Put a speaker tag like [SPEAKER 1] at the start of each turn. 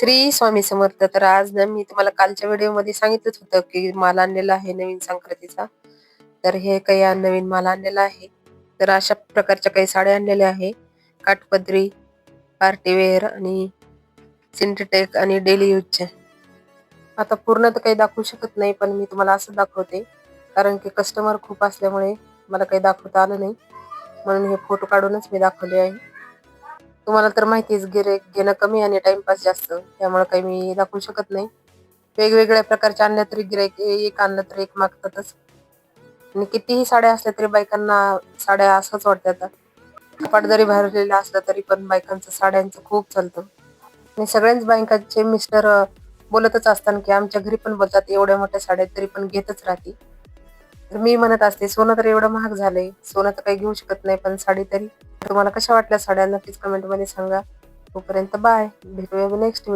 [SPEAKER 1] श्री स्वामी समर्थ. तर आज ना मी तुम्हाला कालच्या व्हिडिओमध्ये सांगितलंच होतं की माल आणलेला आहे नवीन संक्रांतीचा. तर हे काही नवीन माल आणलेला आहे. तर अशा प्रकारच्या काही साड्या आणलेल्या आहे. काठपदरी पार्टीवेअर आणि सिंटेटेक आणि डेली यूजच्या आता पूर्ण तर काही दाखवू शकत नाही पण मी तुम्हाला असं दाखवते. कारण की कस्टमर खूप असल्यामुळे मला काही दाखवता आलं नाही. म्हणून हे फोटो काढूनच मी दाखवले आहे. तुम्हाला तर माहितीच गिरेक घेणं कमी आणि टाइमपास जास्त. त्यामुळे काही मी दाखवू शकत नाही. वेगवेगळ्या प्रकारच्या आणल्या तरी गिराईक एक आणलं तरी एक मागतातच. आणि कितीही साड्या असल्या तरी बायकांना साड्या असंच वाटतात कपाट जरी भरलेला असला तरी पण बायकांचं साड्यांचं खूप चालतं. आणि सगळ्याच बायकांचे मिस्टर बोलतच असतात की आमच्या घरी पण बोलतात एवढ्या मोठ्या साड्या तरी पण घेतच राहते. मी म्हणत असते सोनं तर एवढं महाग झालंय सोनं तर काही घेऊ शकत नाही पण साडी तरी. तुम्हाला कशा वाटल्या साड्या? नक्कीच कमेंटमध्ये सांगा. तोपर्यंत बाय भेटूया नेक्स्ट